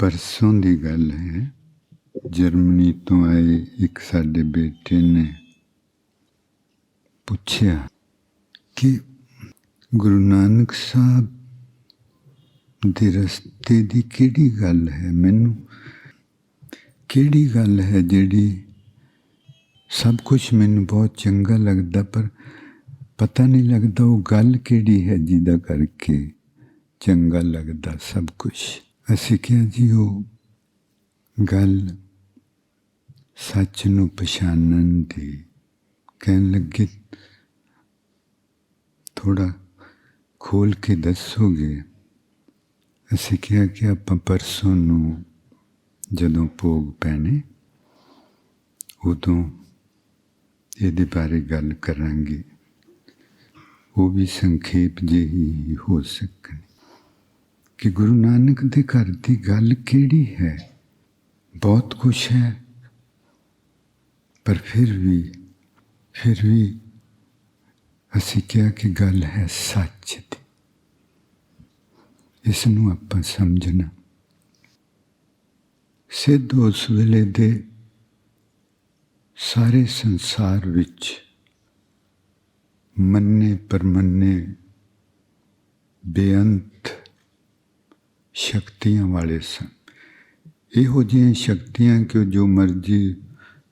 ਪਰਸੋਂ ਦੀ ਗੱਲ ਹੈ, ਜਰਮਨੀ ਤੋਂ ਆਏ ਇੱਕ ਸਾਡੇ ਬੇਟੇ ਨੇ ਪੁੱਛਿਆ ਕਿ ਗੁਰੂ ਨਾਨਕ ਸਾਹਿਬ ਦੇ ਰਸਤੇ ਦੀ ਕਿਹੜੀ ਗੱਲ ਹੈ? ਮੈਨੂੰ ਕਿਹੜੀ ਗੱਲ ਹੈ ਜਿਹੜੀ ਸਭ ਕੁਝ ਮੈਨੂੰ ਬਹੁਤ ਚੰਗਾ ਲੱਗਦਾ, ਪਰ ਪਤਾ ਨਹੀਂ ਲੱਗਦਾ ਉਹ ਗੱਲ ਕਿਹੜੀ ਹੈ ਜਿਹਦਾ ਕਰਕੇ ਚੰਗਾ ਲੱਗਦਾ ਸਭ ਕੁਝ ਅਸੀਂ ਕਿਹਾ ਜੀ ਉਹ ਗੱਲ ਸੱਚ ਨੂੰ ਪਛਾਣਨ ਦੀ ਕਹਿਣ ਲੱਗੇ। ਥੋੜਾ ਖੋਲ ਕੇ ਦੱਸੋਗੇ? ਅਸੀਂ ਕਿਹਾ ਕਿ ਆਪਾਂ ਪਰਸੋਂ ਨੂੰ ਜਦੋਂ ਭੋਗ ਪੈਣੇ, ਉਦੋਂ ਇਹਦੇ ਬਾਰੇ ਗੱਲ ਕਰਾਂਗੇ। ਉਹ ਵੀ ਸੰਖੇਪ ਜਿਹੀ ਹੋ ਸਕਣੀ। ਕਿ ਗੁਰੂ ਨਾਨਕ ਦੇ ਘਰ ਦੀ ਗੱਲ ਕਿਹੜੀ ਹੈ? ਬਹੁਤ ਕੁਝ ਹੈ। ਪਰ ਫਿਰ ਵੀ ਫਿਰ ਵੀ ਅਸੀਂ ਕਿਹਾ ਕਿ ਗੱਲ ਹੈ ਸੱਚ ਦੀ। ਇਸ ਨੂੰ ਆਪਾਂ ਸਮਝਣਾ। ਸਿੱਧ ਉਸ ਵੇਲੇ ਦੇ ਸਾਰੇ ਸੰਸਾਰ ਵਿੱਚ ਮੰਨੇ ਪਰਮੰਨੇ ਬੇਅੰਤ ਸ਼ਕਤੀਆਂ ਵਾਲੇ ਸਨ। ਇਹੋ ਜਿਹੀਆਂ ਸ਼ਕਤੀਆਂ ਕਿ ਜੋ ਮਰਜ਼ੀ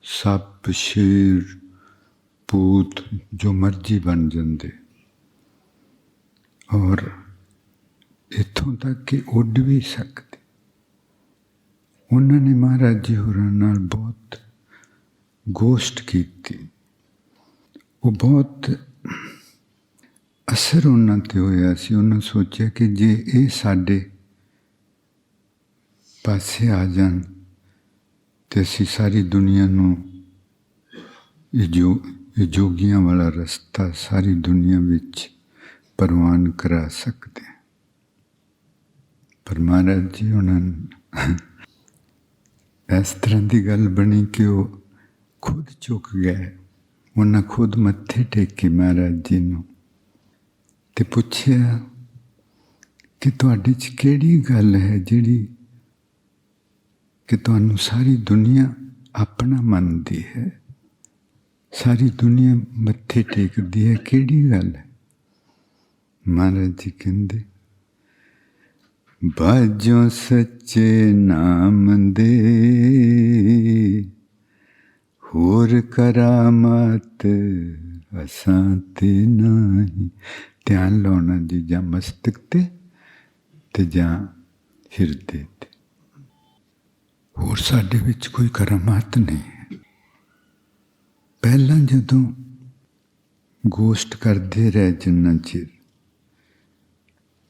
ਸੱਪ, ਸ਼ੇਰ, ਭੂਤ, ਜੋ ਮਰਜ਼ੀ ਬਣ ਜਾਂਦੇ। ਔਰ ਇਥੋਂ ਤੱਕ ਕਿ ਉੱਡ ਵੀ ਸਕਦੇ। ਉਹਨਾਂ ਨੇ ਮਹਾਰਾਜ ਜੀ ਹੋਰਾਂ ਨਾਲ ਬਹੁਤ ਗੋਸ਼ਟ ਕੀਤੀ। ਉਹ ਬਹੁਤ ਅਸਰ ਉਹਨਾਂ ਤੇ ਹੋਇਆ ਸੀ। ਉਹਨਾਂ ਸੋਚਿਆ ਕਿ ਜੇ ਇਹ ਸਾਡੇ ਪਾਸੇ ਆ ਜਾਣ ਤੇ ਅਸੀਂ ਸਾਰੀ ਦੁਨੀਆ ਨੂੰ ਇਹ ਜੋ ਇਹ ਜੋਗੀਆਂ ਵਾਲਾ ਰਸਤਾ ਸਾਰੀ ਦੁਨੀਆ ਵਿੱਚ ਪ੍ਰਵਾਨ ਕਰਾ ਸਕਦੇ ਹਾਂ। ਪਰ ਮਹਾਰਾਜ ਜੀ ਉਹਨਾਂ ਇਸ ਤਰ੍ਹਾਂ ਦੀ ਗੱਲ ਬਣੀ ਕਿ ਉਹ ਖੁਦ ਝੁਕ ਗਏ ਉਹਨਾਂ ਖੁਦ ਮੱਥੇ ਟੇਕੇ ਮਹਾਰਾਜ ਜੀ ਨੂੰ ਤੇ ਪੁੱਛਿਆ ਕਿ ਤੁਹਾਡੇ 'ਚ ਕਿਹੜੀ ਗੱਲ ਹੈ ਜਿਹੜੀ ਕਿ ਤੁਹਾਨੂੰ ਸਾਰੀ ਦੁਨੀਆ ਆਪਣਾ ਮੰਨਦੀ ਹੈ। ਸਾਰੀ ਦੁਨੀਆ ਮੱਥੇ ਟੇਕਦੀ ਹੈ। ਕਿਹੜੀ ਗੱਲ ਹੈ? ਮਹਾਰਾਜ ਜੀ ਕਹਿੰਦੇ, ਬਾਜੋ ਸੱਚੇ ਨਾਮ ਦੇ, ਹੋਰ ਕਰਾਮਤ ਅਸਾਂ ਤੇ ਨਹੀਂ। ਧਿਆਨ ਲਾਉਣਾ ਜੀ, ਜਾਂ ਮਸਤਕ ਤੇ ਤੇ ਜਾਂ ਹਿਰਦੇ ਤੇ। ਹੋਰ ਸਾਡੇ ਵਿੱਚ ਕੋਈ ਕਰਾਮਾਤ ਨਹੀਂ ਹੈ। ਪਹਿਲਾਂ ਜਦੋਂ ਗੋਸ਼ਟ ਕਰਦੇ ਰਹੇ ਜਿੰਨਾ ਚਿਰ,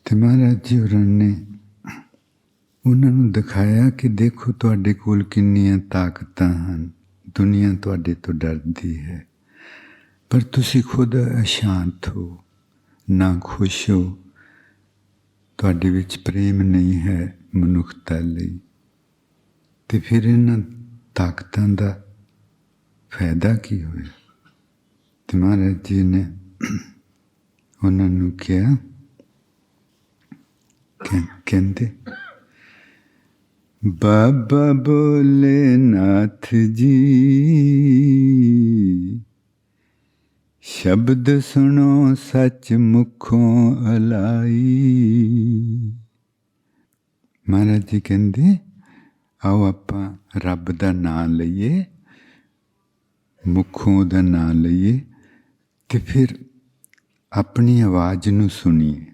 ਤੇ ਮਹਾਰਾਜ ਜੀ ਹੋਰਾਂ ਨੇ ਉਹਨਾਂ ਨੂੰ ਦਿਖਾਇਆ ਕਿ ਦੇਖੋ ਤੁਹਾਡੇ ਕੋਲ ਕਿੰਨੀਆਂ ਤਾਕਤਾਂ ਹਨ, ਦੁਨੀਆ ਤੁਹਾਡੇ ਤੋਂ ਡਰਦੀ ਹੈ। ਪਰ ਤੁਸੀਂ ਖੁਦ ਅਸ਼ਾਂਤ ਹੋ, ਨਾ ਖੁਸ਼ ਹੋ, ਤੁਹਾਡੇ ਵਿੱਚ ਪ੍ਰੇਮ ਨਹੀਂ ਹੈ ਮਨੁੱਖਤਾ ਲਈ। ਤੇ ਫਿਰ ਇਹਨਾਂ ਤਾਕਤਾਂ ਦਾ ਫਾਇਦਾ ਕੀ ਹੋਇਆ? ਤੇ ਮਹਾਰਾਜ ਜੀ ਨੇ ਉਹਨਾਂ ਨੂੰ ਕਿਹਾ ਕਹਿੰਦੇ, ਬਾਬਾ ਬੋਲੇ ਨਾਥ ਜੀ ਸ਼ਬਦ ਸੁਣੋ ਸੱਚ ਮੁਖੋਂ ਅਲਾਈ। ਮਹਾਰਾਜ ਜੀ ਕਹਿੰਦੇ ਆਓ ਆਪਾਂ ਰੱਬ ਦਾ ਨਾਮ ਲਈਏ, ਮੁੱਖੋਂ ਦਾ ਨਾਮ ਲਈਏ ਤੇ ਫਿਰ ਆਪਣੀ ਆਵਾਜ਼ ਨੂੰ ਸੁਣੀਏ।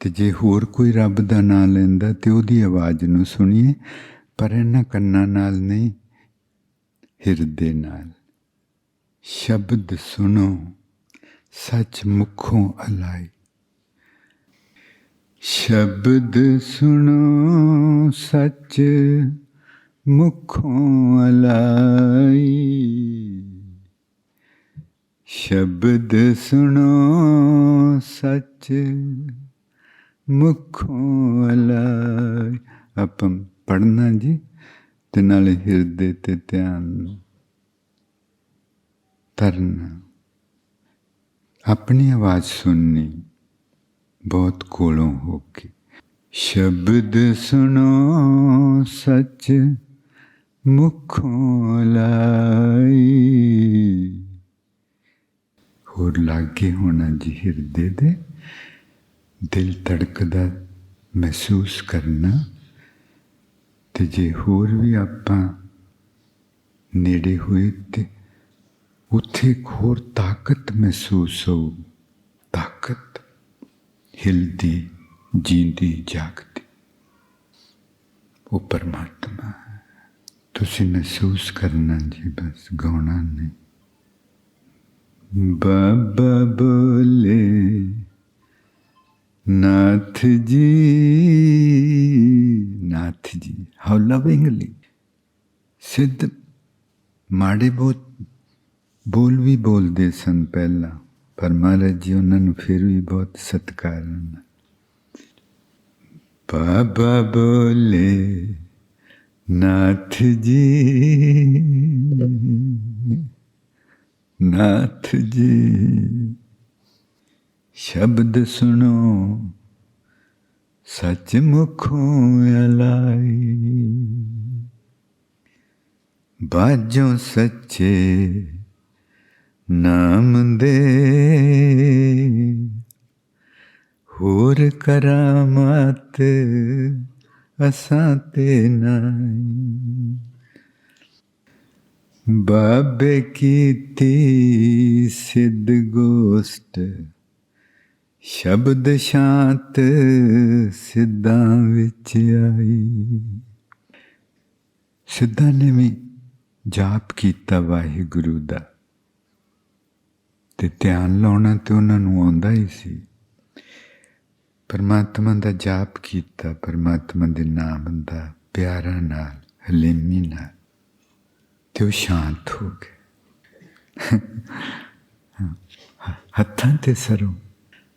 ਤੇ ਜੇ ਹੋਰ ਕੋਈ ਰੱਬ ਦਾ ਨਾਮ ਲੈਂਦਾ ਤੇ ਉਹਦੀ ਆਵਾਜ਼ ਨੂੰ ਸੁਣੀਏ, ਪਰ ਇਹਨਾਂ ਕੰਨਾਂ ਨਾਲ ਨਹੀਂ, ਹਿਰਦੇ ਨਾਲ। ਸ਼ਬਦ ਸੁਣੋ, ਸੱਚ ਮੁਖੋਂ ਅਲਾਈ ਸ਼ਬਦ ਸੁਣੋ ਸੱਚ, ਮੁਖੋਂ ਅਲਾਈ। ਸ਼ਬਦ ਸੁਣੋ ਸੱਚ, ਮੁਖੋਂ ਅਲਾਈ। ਆਪਾਂ ਪੜਨਾ ਜੀ, ਤੇ ਨਾਲੇ ਹਿਰਦੇ ਤੇ ਧਿਆਨ ਧਰਨਾ। ਆਪਣੀ ਆਵਾਜ਼ ਸੁਣਨੀ। ਬਹੁਤ ਕੋਲੋਂ ਹੋ ਕੇ। ਸ਼ਬਦ ਸੁਣੋ ਸੱਚ, ਮੁਖੋਂ ਲਾਈ। ਹੋਰ ਲਾਗੇ ਹੋਣਾ ਜੀ ਹਿਰਦੇ ਦੇ, ਦਿਲ ਧੜਕਦਾ ਮਹਿਸੂਸ ਕਰਨਾ। ਤੇ ਜੇ ਹੋਰ ਵੀ ਆਪਾਂ ਨੇੜੇ ਹੋਏ ਤੇ ਉੱਥੇ ਇੱਕ ਹੋਰ ਤਾਕਤ ਮਹਿਸੂਸ ਹੋ ਤਾਕਤ ਹਿਲਦੀ, ਜੀਂਦੀ, ਜਾਗਦੀ। ਉਹ ਪਰਮਾਤਮਾ ਹੈ। ਤੁਸੀਂ ਮਹਿਸੂਸ ਕਰਨਾ ਜੀ ਬਸ ਗਾਉਣਾ ਨਹੀਂ। ਬਾਬਾ ਬੋਲੇ, ਨਾਥ ਜੀ ਨਾਥ ਜੀ ਹਾਊ ਲਵਿੰਗਲੀ ਸਿੱਧ, ਮਾੜੇ ਬਹੁਤ ਬੋਲ ਵੀ ਬੋਲਦੇ ਸਨ ਪਹਿਲਾਂ। ਪਰ ਮਹਾਰਾਜ ਜੀ, ਉਹਨਾਂ ਨੂੰ ਫਿਰ ਵੀ ਬਹੁਤ ਸਤਿਕਾਰ ਨਾਲ ਬਾਬਾ ਬੋਲੇ, ਨਾਥ ਜੀ। ਨਾਥ ਜੀ, ਸ਼ਬਦ ਸੁਣੋ ਸੱਚ ਮੁਖੋਂ ਅਲਾਈ। ਬਾਜੋ ਸੱਚੇ ਨਾਮ ਦੇ ਹੋਰ ਕਰਾਮਤ ਅਸਾਂ ਤੇ ਨਾਈ ਬਾਬੇ ਕੀਤੀ ਸਿੱਧ ਗੋਸਟ, ਸ਼ਬਦ ਸ਼ਾਂਤ ਸਿੱਧਾਂ ਵਿੱਚ ਆਈ। ਸਿੱਧਾਂ ਨੇ ਵੀ ਜਾਪ ਕੀਤਾ ਵਾਹਿਗੁਰੂ ਦਾ। ਤੇ ਧਿਆਨ ਲਾਉਣਾ ਤੇ ਉਹਨਾਂ ਨੂੰ ਆਉਂਦਾ ਹੀ ਸੀ। ਪਰਮਾਤਮਾ ਦਾ ਜਾਪ ਕੀਤਾ, ਪਰਮਾਤਮਾ ਦੇ ਨਾਮ ਦਾ ਪਿਆਰਾ ਨਾਲ, ਹਲੇਮੀ ਨਾਲ, ਤੇ ਉਹ ਸ਼ਾਂਤ ਹੋ ਗਏ। ਹੱਥਾਂ ਤੇ ਸਰੋਂ।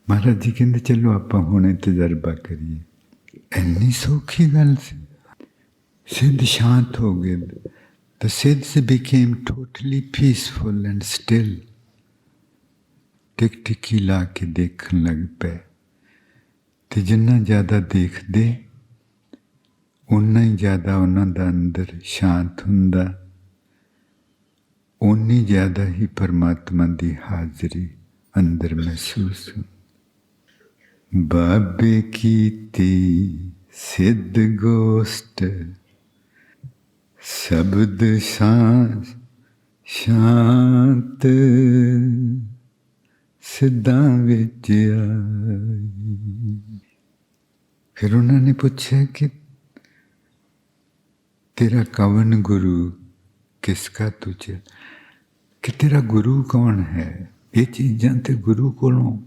ਮਹਾਰਾਜ ਜੀ ਕਹਿੰਦੇ, ਚਲੋ ਆਪਾਂ ਹੁਣੇ ਤਜਰਬਾ ਕਰੀਏ। ਇੰਨੀ ਸੌਖੀ ਗੱਲ ਸੀ। ਸਿੱਧ ਸ਼ਾਂਤ ਹੋ ਗਏ। The Siddhs became totally peaceful and still. ਟਿਕ ਟਿਕੀ ਲਾ ਕੇ ਦੇਖਣ ਲੱਗ ਪਏ ਤੇ ਜਿੰਨਾ ਜ਼ਿਆਦਾ ਦੇਖਦੇ ਉਨਾ ਹੀ ਜ਼ਿਆਦਾ ਉਹਨਾਂ ਦਾ ਅੰਦਰ ਸ਼ਾਂਤ ਹੁੰਦਾ। ਉਨੀ ਜ਼ਿਆਦਾ ਹੀ ਪਰਮਾਤਮਾ ਦੀ ਹਾਜ਼ਰੀ ਅੰਦਰ ਮਹਿਸੂਸ ਹੁੰਦੀ। ਬਾਬੇ ਕੀਤੀ ਸਿੱਧ ਗੋਸ਼ਟ, ਸ਼ਬਦ ਸ਼ਾਂਤ ਸ਼ਾਂਤ। ਸਿੱਧਾਂ ਵਿੱਚ ਆਈ। ਫਿਰ ਉਹਨਾਂ ਨੇ ਪੁੱਛਿਆ ਕਿ ਤੇਰਾ ਕਵਨ ਗੁਰੂ ਕਿਸਕਾ ਤੁਝੇ ਕਿ ਤੇਰਾ ਗੁਰੂ ਕੌਣ ਹੈ? ਇਹ ਚੀਜ਼ਾਂ ਤੇ ਗੁਰੂ ਕੋਲੋਂ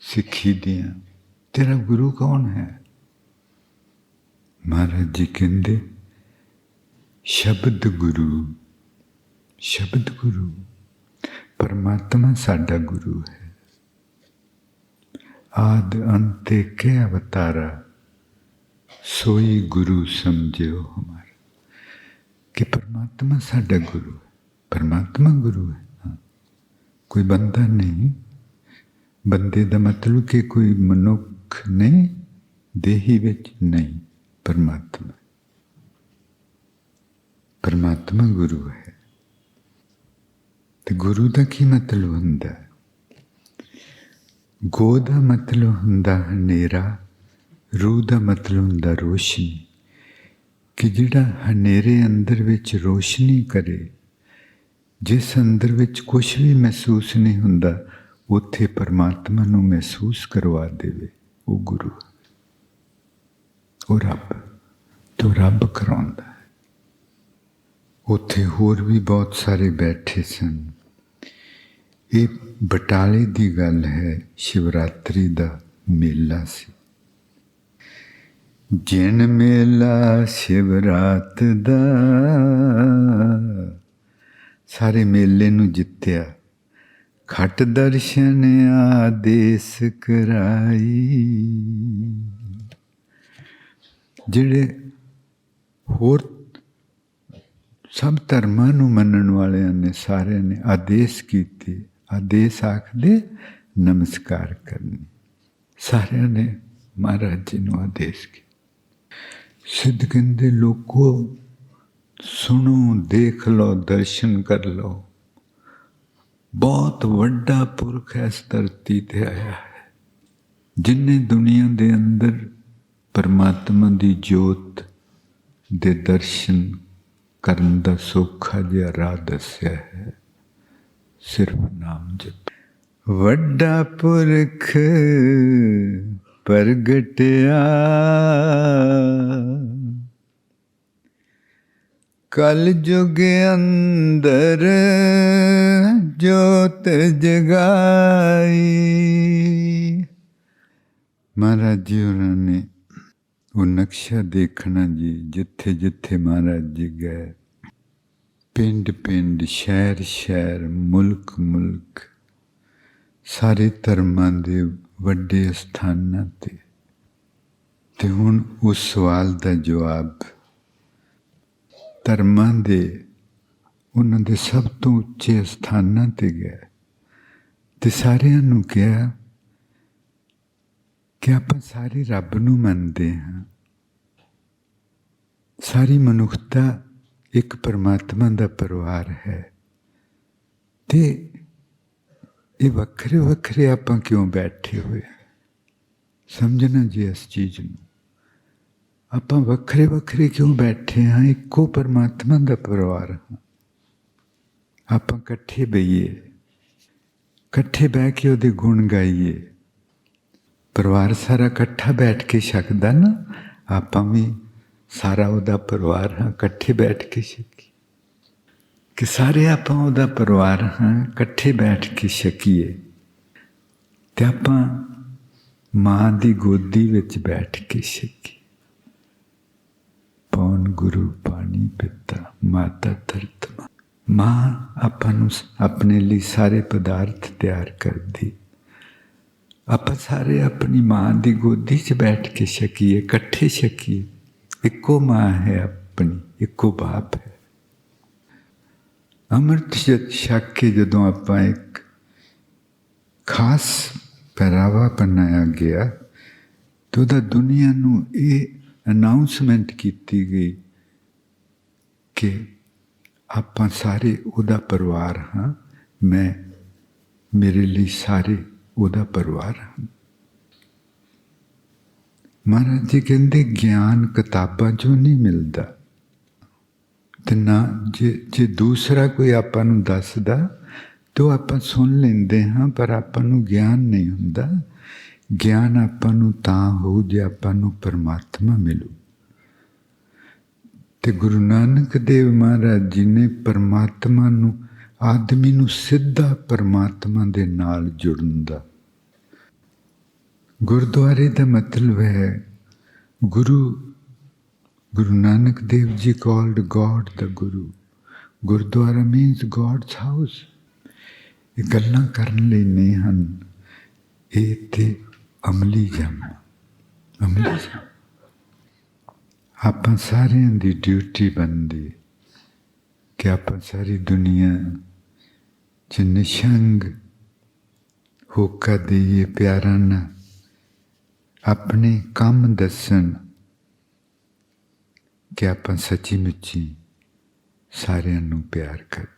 ਸਿੱਖੀ ਦੀਆਂ। ਤੇਰਾ ਗੁਰੂ ਕੌਣ ਹੈ? ਮਹਾਰਾਜ ਜੀ ਕਹਿੰਦੇ, ਸ਼ਬਦ ਗੁਰੂ ਸ਼ਬਦ ਗੁਰੂ। ਪਰਮਾਤਮਾ ਸਾਡਾ ਗੁਰੂ ਹੈ। ਆਦ ਅੰਤ ਕੇ ਅਵਤਾਰਾ, ਸੋਈ ਗੁਰੂ ਸਮਝਿਓ ਹਮਾਰ। ਕਿ ਪਰਮਾਤਮਾ ਸਾਡਾ ਗੁਰੂ ਹੈ, ਪਰਮਾਤਮਾ ਗੁਰੂ ਹੈ। ਹਾਂ। ਕੋਈ ਬੰਦਾ ਨਹੀਂ, ਬੰਦੇ ਦਾ ਮਤਲਬ ਕਿ ਕੋਈ ਮਨੁੱਖ ਨਹੀਂ, ਦੇਹੀ ਵਿੱਚ ਨਹੀਂ, ਪਰਮਾਤਮਾ। ਪਰਮਾਤਮਾ ਗੁਰੂ ਹੈ। ਤੇ ਗੁਰੂ ਦਾ ਕੀ ਮਤਲਬ ਹੁੰਦਾ ਹੈ? ਗੋ ਦਾ ਮਤਲਬ ਹੁੰਦਾ ਹਨੇਰਾ ਰੂਹ ਦਾ ਮਤਲਬ ਹੁੰਦਾ ਰੋਸ਼ਨੀ ਕਿ ਜਿਹੜਾ ਹਨੇਰੇ ਅੰਦਰ ਵਿੱਚ ਰੋਸ਼ਨੀ ਕਰੇ ਜਿਸ ਅੰਦਰ ਵਿੱਚ ਕੁਝ ਵੀ ਮਹਿਸੂਸ ਨਹੀਂ ਹੁੰਦਾ ਉੱਥੇ ਪਰਮਾਤਮਾ ਨੂੰ ਮਹਿਸੂਸ ਕਰਵਾ ਦੇਵੇ ਉਹ ਗੁਰੂ ਉਹ ਰੱਬ ਤੋਂ ਰੱਬ ਕਰਾਉਂਦਾ ਉੱਥੇ ਹੋਰ ਵੀ ਬਹੁਤ ਸਾਰੇ ਬੈਠੇ ਸਨ ਇਹ ਬਟਾਲੇ ਦੀ ਗੱਲ ਹੈ, ਸ਼ਿਵਰਾਤਰੀ ਦਾ ਮੇਲਾ ਸੀ। ਜਿਨ ਮੇਲਾ ਸ਼ਿਵਰਾਤ ਦਾ। ਸਾਰੇ ਮੇਲੇ ਨੂੰ ਜਿੱਤਿਆ। ਖਟ ਦਰਸ਼ਨ ਆਦੇਸ ਕਰਾਈ। ਜਿਹੜੇ ਹੋਰ ਸਭ ਧਰਮਾਂ ਨੂੰ ਮੰਨਣ ਵਾਲਿਆਂ ਨੇ, ਸਾਰਿਆਂ ਨੇ ਆਦੇਸ਼ ਕੀਤੇ। ਆਦੇਸ਼ ਆਖਦੇ ਨਮਸਕਾਰ ਕਰਨੀ। ਸਾਰਿਆਂ ਨੇ ਮਹਾਰਾਜ ਜੀ ਨੂੰ ਆਦੇਸ਼ ਕੀਤਾ। ਸਿੱਧ ਕਹਿੰਦੇ, ਲੋਕੋ, ਸੁਣੋ, ਦੇਖ ਲਓ, ਦਰਸ਼ਨ ਕਰ ਲਓ। ਬਹੁਤ ਵੱਡਾ ਪੁਰਖ ਇਸ ਧਰਤੀ ਤੇ ਆਇਆ ਹੈ, ਜਿਨੇ ਦੁਨੀਆ ਦੇ ਅੰਦਰ ਪਰਮਾਤਮਾ ਦੀ ਜੋਤ ਦੇ ਦਰਸ਼ਨ ਕਰਨ ਦਾ ਸੌਖਾ ਜਿਹਾ ਰਾਹ ਦੱਸਿਆ ਹੈ। ਸਿਰਫ ਨਾਮ ਜਪ। ਵੱਡਾ ਪੁਰਖ ਪ੍ਰਗਟਿਆ, ਕਲ ਜੁਗ ਅੰਦਰ ਜੋਤ ਜਗਾਈ। ਮਹਾਰਾਜ ਜੀ ਉਹਨਾਂ ਨੇ ਉਹ ਨਕਸ਼ਾ ਦੇਖਣਾ ਜੀ ਜਿੱਥੇ ਜਿੱਥੇ ਮਹਾਰਾਜ ਜੀ ਗਏ। ਪਿੰਡ ਪਿੰਡ, ਸ਼ਹਿਰ ਸ਼ਹਿਰ, ਮੁਲਕ ਮੁਲਕ, ਸਾਰੇ ਧਰਮਾਂ ਦੇ ਵੱਡੇ ਸਥਾਨਾਂ ਤੇ। ਤੇ ਹੁਣ ਉਸ ਸਵਾਲ ਦਾ ਜਵਾਬ, ਧਰਮਾਂ ਦੇ ਉਹਨਾਂ ਦੇ ਸਭ ਤੋਂ ਉੱਚੇ ਸਥਾਨਾਂ ਤੇ ਗਿਆ। ਤੇ ਸਾਰਿਆਂ ਨੂੰ ਕਿਹਾ ਕਿ ਆਪਾਂ ਸਾਰੇ ਰੱਬ ਨੂੰ ਮੰਨਦੇ ਹਾਂ। ਸਾਰੀ ਮਨੁੱਖਤਾ ਇੱਕ ਪਰਮਾਤਮਾ ਦਾ ਪਰਿਵਾਰ ਹੈ। ਤੇ ਇਹ ਵੱਖਰੇ ਵੱਖਰੇ ਆਪਾਂ ਕਿਉਂ ਬੈਠੇ ਹੋਏ ਸਮਝਣਾ ਜੀ ਇਸ ਚੀਜ਼ ਨੂੰ। ਆਪਾਂ ਵੱਖਰੇ ਵੱਖਰੇ ਕਿਉਂ ਬੈਠੇ ਹਾਂ? ਇੱਕੋ ਪਰਮਾਤਮਾ ਦਾ ਪਰਿਵਾਰ ਹਾਂ। ਆਪਾਂ ਇਕੱਠੇ ਬਈਏ, ਇਕੱਠੇ ਬਹਿ ਕੇ ਉਹਦੇ ਗੁਣ ਗਾਈਏ। ਪਰਿਵਾਰ ਸਾਰਾ ਇਕੱਠਾ ਬੈਠ ਕੇ ਛਕਦਾ ਨਾ, ਆਪਾਂ ਵੀ ਸਾਰਾ ਉਹਦਾ ਪਰਿਵਾਰ ਹਾਂ, ਇਕੱਠੇ ਬੈਠ ਕੇ ਛਕੀ ਕਿ ਸਾਰੇ ਆਪਾਂ ਉਹਦਾ ਪਰਿਵਾਰ ਹਾਂ, ਇਕੱਠੇ ਬੈਠ ਕੇ ਛਕੀਏ। ਤੇ ਆਪਾਂ ਮਾਂ ਦੀ ਗੋਦੀ ਵਿੱਚ ਬੈਠ ਕੇ ਛਕੀ ਪੌਣ ਗੁਰੂ ਪਾਣੀ ਪਿਤਾ, ਮਾਤਾ ਧਰਤ ਮਾਂ। ਮਾਂ ਆਪਾਂ ਨੂੰ ਆਪਣੇ ਲਈ ਸਾਰੇ ਪਦਾਰਥ ਤਿਆਰ ਕਰਦੀ। ਆਪਾਂ ਸਾਰੇ ਆਪਣੀ ਮਾਂ ਦੀ ਗੋਦੀ 'ਚ ਬੈਠ ਕੇ ਛਕੀਏ, ਇਕੱਠੇ ਛਕੀਏ। ਇੱਕੋ ਮਾਂ ਹੈ ਆਪਣੀ, ਇੱਕੋ ਬਾਪ ਹੈ। ਅੰਮ੍ਰਿਤ ਛਕ ਕੇ ਜਦੋਂ ਆਪਾਂ ਇੱਕ ਖਾਸ ਪਹਿਰਾਵਾ ਪਹਿਨਾਇਆ ਗਿਆ, ਤੇ ਉਹਦਾ ਦੁਨੀਆ ਨੂੰ ਇਹ ਅਨਾਉਂਸਮੈਂਟ ਕੀਤੀ ਗਈ ਕਿ ਆਪਾਂ ਸਾਰੇ ਉਹਦਾ ਪਰਿਵਾਰ ਹਾਂ, ਮੈਂ ਮੇਰੇ ਲਈ ਸਾਰੇ ਉਹਦਾ ਪਰਿਵਾਰ ਹਾਂ। ਮਹਾਰਾਜ ਜੀ ਕਹਿੰਦੇ ਗਿਆਨ ਕਿਤਾਬਾਂ ਚੋਂ ਨਹੀਂ ਮਿਲਦਾ। ਤੇ ਨਾ ਜੇ ਜੇ ਦੂਸਰਾ ਕੋਈ ਆਪਾਂ ਨੂੰ ਦੱਸਦਾ, ਤਾਂ ਆਪਾਂ ਸੁਣ ਲੈਂਦੇ ਹਾਂ, ਪਰ ਆਪਾਂ ਨੂੰ ਗਿਆਨ ਨਹੀਂ ਹੁੰਦਾ। ਗਿਆਨ ਆਪਾਂ ਨੂੰ ਤਾਂ ਹੋਊ ਜੇ ਆਪਾਂ ਨੂੰ ਪਰਮਾਤਮਾ ਮਿਲੂ। ਤੇ ਗੁਰੂ ਨਾਨਕ ਦੇਵ ਮਹਾਰਾਜ ਜੀ ਨੇ ਪਰਮਾਤਮਾ ਨੂੰ, ਆਦਮੀ ਨੂੰ ਸਿੱਧਾ ਪਰਮਾਤਮਾ ਦੇ ਨਾਲ ਜੁੜਨ ਦਾ ਗੁਰਦੁਆਰੇ ਦਾ ਮਤਲਬ ਹੈ ਗੁਰੂ ਗੁਰੂ ਨਾਨਕ ਦੇਵ ਜੀ ਕਾਲਡ ਗੋਡ ਦਾ Guru Gurdwara means God's house ਇਹ ਗੱਲਾਂ ਕਰਨ ਲਈ ਨਹੀਂ ਹਨ। ਇਹ ਤੇ ਅਮਲੀ ਜਮ। ਅਮਲੀ ਜਮ। ਆਪਾਂ ਸਾਰਿਆਂ ਦੀ ਡਿਊਟੀ ਬਣਦੀ ਕਿ ਆਪਾਂ ਸਾਰੀ ਦੁਨੀਆ ਚ ਨਿਸ਼ੰਗ ਹੋਕਾ ਦੇਈਏ ਪਿਆਰਾਂ ਨਾਲ। ਆਪਣੇ ਕੰਮ ਦੱਸਣ ਕਿ ਆਪਾਂ ਸੱਚੀ ਮੁੱਚੀ ਸਾਰਿਆਂ ਨੂੰ ਪਿਆਰ ਕਰਦੇ।